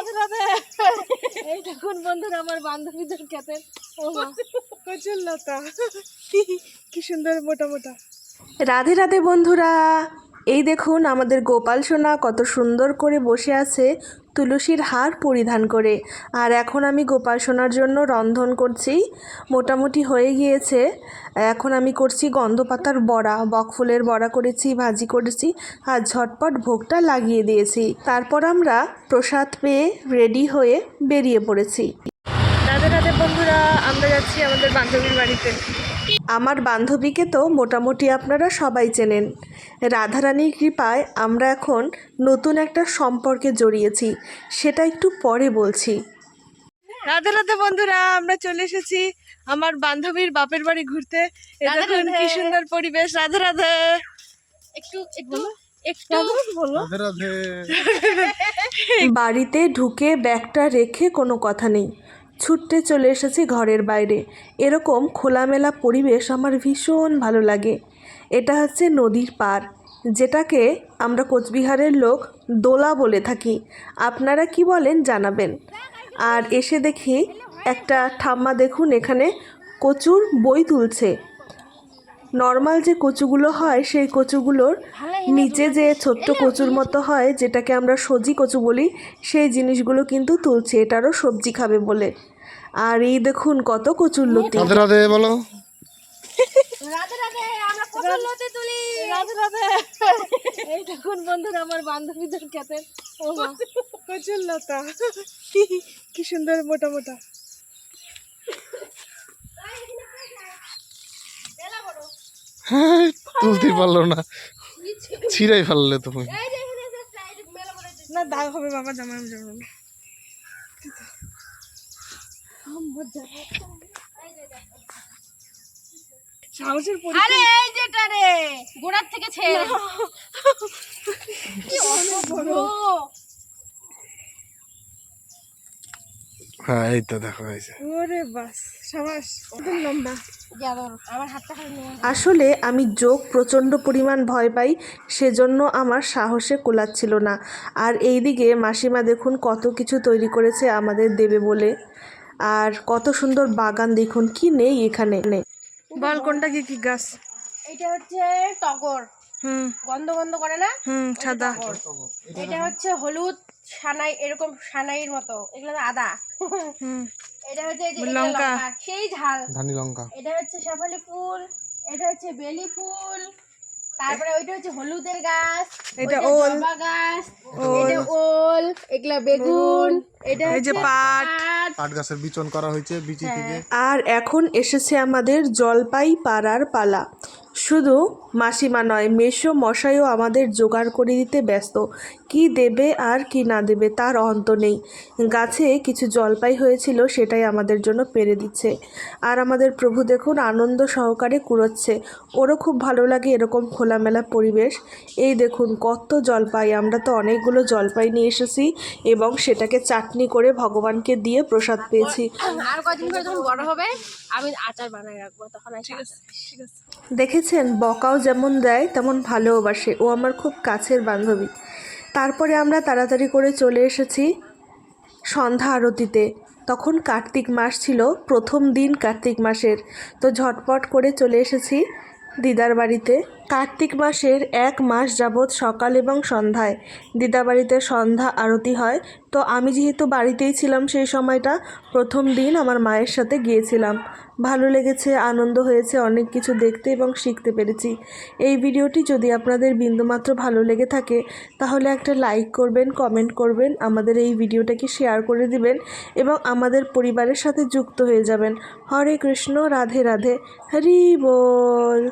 রাধে রাধে এই দেখুন বন্ধুরা আমার বান্ধবীদের ক্ষেতের প্রচুর লতা। কি সুন্দর মোটা মোটা। রাধে রাধে বন্ধুরা। এই দেখুন আমাদের গোপাল সোনা কত সুন্দর করে বসে আছে তুলসীর হার পরিধান করে। আর এখন আমি গোপাল সোনার জন্য রন্ধন করছি। মোটামুটি হয়ে গিয়েছে। এখন আমি করছি গন্ধপাতার বড়া। বকফুলের বড়া করেছি, ভাজি করেছি আর ঝটপট ভোগটা লাগিয়ে দিয়েছি। তারপর আমরা প্রসাদ পেয়ে রেডি হয়ে বেরিয়ে পড়েছি। বন্ধুরা আমরা যাচ্ছি আমাদের বান্ধবীর বাড়িতে। আমার বান্ধবীকে তো মোটামুটি আপনারা সবাই চেনেন। রাধারানীর কৃপায় আমরা এখন নতুন একটা সম্পর্কে জড়িয়েছি সেটা একটু পরে বলছি। রাধা রাধে বন্ধুরা আমরা চলে এসেছি আমার বান্ধবীর বাপের বাড়ি ঘুরতে। দেখুন কি সুন্দর পরিবেশ। রাধা রাধে। একটু একটু একটু। বলো। রাধে রাধে। বাড়িতে ঢুকে ব্যাগটা রেখে কোনো কথা নেই। ছুটতে চলে এসেছি ঘরের বাইরে। এরকম খোলামেলা পরিবেশ আমার ভীষণ ভালো লাগে। এটা হচ্ছে নদীর পার যেটাকে আমরা কোচবিহারের লোক দোলা বলে থাকি। আপনারা কি বলেন জানাবেন। আর এসে দেখি একটা ঠাম্মা দেখুন, এখানে কচুর বই তুলছে। নর্মাল যে কচুগুলো হয়, সেই কচুগুলোর নিচে যে ছোট্ট কচুর মতো হয়, যেটাকে আমরা সজি কচু বলি, সেই জিনিসগুলো কিন্তু তুলছে। এটারও সবজি খাবে বলে। আর এই দেখুন কত কচুর লতি। রাধে রাধে বলো। রাধে রাধে আমরা কত লতে তুলি। রাধে রাধে। এই দেখুন বন্ধুরা আমার বান্ধবীদের ও মা। লতা। কি সুন্দর মোটা মোটা। হ্যাঁ, তুলতে পারল না। ছিঁড়াই ফেললে তুমি। না দাগ হবে বাবা জামা না সাহসের আরে এই যেটা রে গোড়ার থেকে ছেড়ে কি হ্যাঁ এই তো দেখো হয়েছে। ওরে বাস সাবাস একদম লম্বা। আমার হাতটা খালি নেওয়া আসলে আমি যোগ প্রচণ্ড পরিমাণ ভয় পাই সেজন্য আমার সাহসে কোলাচ্ছিল না। আর এইদিকে মাসিমা দেখুন কত কিছু তৈরি করেছে আমাদের দেবে বলে। আর কত সুন্দর বাগান দেখুন কি নেই এখানে? নেই বল কোনটা কি কি গাছ? এটা হচ্ছে টগর। হুম। গন্ধ গন্ধ করে না? হুম সাদা। এটা হচ্ছে হলুদ সানাই এরকম সানাইয়ের মতো। এগুলো আদা। হুম। এটা হচ্ছে এই যে লঙ্কা। লঙ্কা। সেই ঝাল। ধানি লঙ্কা। এটা হচ্ছে শেফালি ফুল এটা হচ্ছে বেলি ফুল। তারপরে ওইটা হচ্ছে হলুদের গাছ এটা ওল। গাছ এটা ওল এগুলা বেগুন এটা এই যে হচ্ছে পাট। পাট। পাট গাছের বিচন করা হয়েছে বিচি থেকে। আর এখন এসেছে আমাদের জলপাই পাড়ার পালা। শুধু মাসিমা নয় মেশো মশাইও আমাদের জোগাড় করে দিতে ব্যস্ত। কি দেবে আর কি না দেবে তার অন্ত নেই। গাছে কিছু জলপাই হয়েছিল সেটাই আমাদের জন্য পেরে দিচ্ছে। আর আমাদের প্রভু দেখুন আনন্দ সহকারে কুড়োচ্ছে। ওরও খুব ভালো লাগে এরকম খোলামেলা পরিবেশ। এই দেখুন কত জলপাই আমরা তো অনেকগুলো জলপাই নিয়ে এসেছি এবং সেটাকে চাটনি করে ভগবানকে দিয়ে প্রসাদ পেয়েছি। আর কদিন পরে যখন বড় হবে আমি আচার বানাই রাখব তখন ঠিক আছে ঠিক আছে। দেখেছেন? বকাও যেমন দেয়, তেমন ভালোবাসে ও আমার খুব কাছের বান্ধবী। তারপরে আমরা তাড়াতাড়ি করে চলে এসেছি সন্ধ্যা আরতিতে। তখন কার্তিক মাস ছিল, প্রথম দিন কার্তিক মাসের। তো ঝটপট করে চলে এসেছি দিদার বাড়িতে। কার্তিক মাসের এক মাস যাবৎ সকাল এবং সন্ধ্যায়। দিদা বাড়িতে সন্ধ্যা আরতি হয়। তো আমি যেহেতু বাড়িতেই ছিলাম সেই সময়টা প্রথম দিন আমার মায়ের সাথে গিয়েছিলাম। ভালো লেগেছে, আনন্দ হয়েছে, অনেক কিছু দেখতে এবং শিখতে পেরেছি। এই ভিডিওটি যদি আপনাদের বিন্দুমাত্র ভালো লেগে থাকে, তাহলে একটা লাইক করবেন, কমেন্ট করবেন, আমাদের এই ভিডিওটাকে শেয়ার করে দিবেন এবং আমাদের পরিবারের সাথে যুক্ত হয়ে যাবেন। হরে কৃষ্ণ, রাধে রাধে, হরি বল।